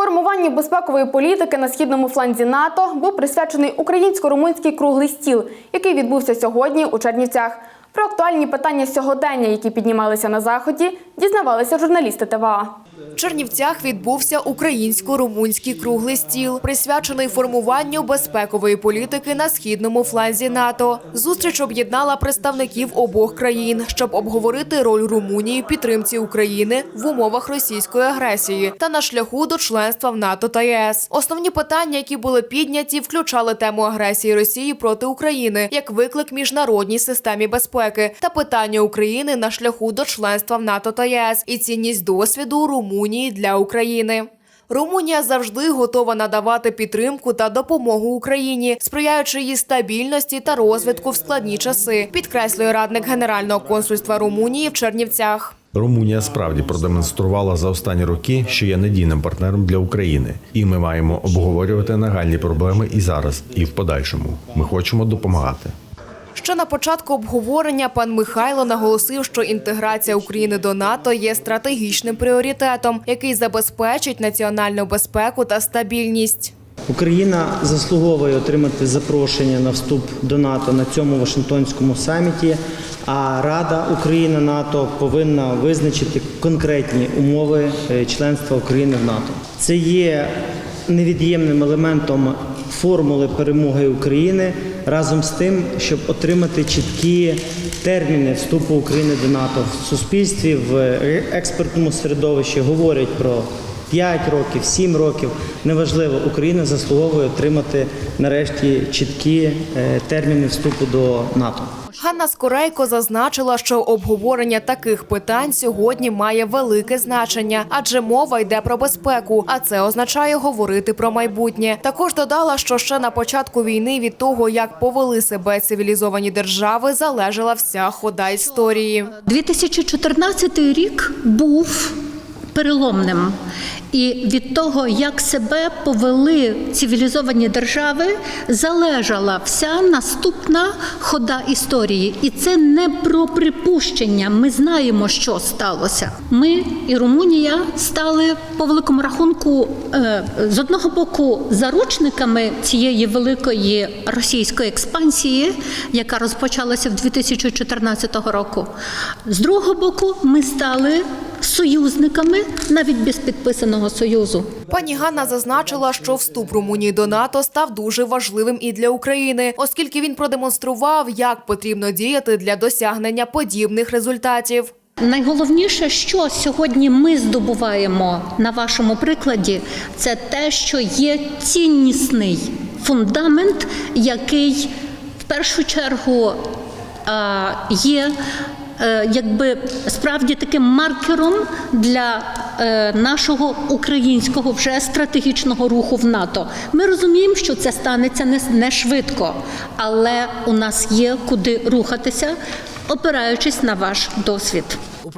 Формуванню безпекової політики на східному фланзі НАТО був присвячений українсько-румунський круглий стіл, який відбувся сьогодні у Чернівцях. Про актуальні питання сьогодення, які піднімалися на заході, дізнавалися журналісти ТВА. В Чернівцях відбувся українсько-румунський круглий стіл, присвячений формуванню безпекової політики на східному фланзі НАТО. Зустріч об'єднала представників обох країн, щоб обговорити роль Румунії підтримці України в умовах російської агресії та на шляху до членства в НАТО та ЄС. Основні питання, які були підняті, включали тему агресії Росії проти України як виклик міжнародній системі безпеки та питання України на шляху до членства в НАТО та ЄС і цінність досвіду Румунії для України. Румунія завжди готова надавати підтримку та допомогу Україні, сприяючи її стабільності та розвитку в складні часи, підкреслює радник Генерального консульства Румунії в Чернівцях. Румунія справді продемонструвала за останні роки, що є надійним партнером для України, і ми маємо обговорювати нагальні проблеми і зараз, і в подальшому. Ми хочемо допомагати. Ще на початку обговорення пан Михайло наголосив, що інтеграція України до НАТО є стратегічним пріоритетом, який забезпечить національну безпеку та стабільність. Україна заслуговує отримати запрошення на вступ до НАТО на цьому Вашингтонському саміті. А Рада Україна НАТО повинна визначити конкретні умови е, членства України в НАТО. Це є невід'ємним елементом формули перемоги України разом з тим, щоб отримати чіткі терміни вступу України до НАТО в суспільстві в експертному середовищі говорять про 5 років, 7 років, неважливо, Україна заслуговує отримати нарешті чіткі е, терміни вступу до НАТО. Ганна Скорейко зазначила, що обговорення таких питань сьогодні має велике значення, адже мова йде про безпеку, а це означає говорити про майбутнє. Також додала, що ще на початку війни від того, як повели себе цивілізовані держави, залежала вся хода історії. 2014 рік був переломним. І від того, як себе повели цивілізовані держави, залежала вся наступна хода історії. І це не про припущення. Ми знаємо, що сталося. Ми і Румунія стали по великому рахунку е, з одного боку заручниками цієї великої російської експансії, яка розпочалася в 2014 року. З другого боку, ми стали союзниками навіть без підписаного союзу. Пані Ганна зазначила, що вступ Румунії до НАТО став дуже важливим і для України, оскільки він продемонстрував, як потрібно діяти для досягнення подібних результатів. Найголовніше, що сьогодні ми здобуваємо на вашому прикладі, це те, що є ціннісний фундамент, який в першу чергу є. Е, Якби справді таким маркером для е, нашого українського вже стратегічного руху в НАТО. Ми розуміємо, що це станеться не, не швидко, але у нас є куди рухатися, опираючись на ваш досвід.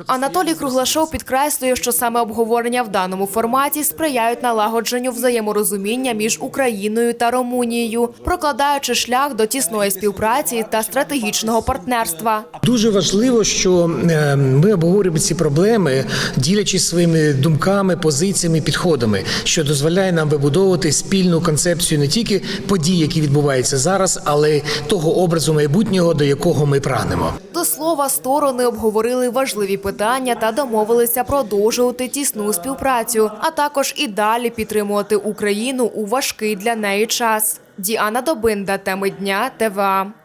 Анатолій Круглашов підкреслює, що саме обговорення в даному форматі сприяють налагодженню взаєморозуміння між Україною та Румунією, прокладаючи шлях до тісної співпраці та стратегічного партнерства. Дуже важливо, що е, ми обговорюємо ці проблеми, ділячись своїми думками, позиціями, підходами, що дозволяє нам вибудовувати спільну концепцію не тільки подій, які відбуваються зараз, але й того образу майбутнього, до якого ми прагнемо. До слова, сторони обговорили важливі питання та домовилися продовжувати тісну співпрацю, а також і далі підтримувати Україну у важкий для неї час. Діана Добинда, теми дня ТВА.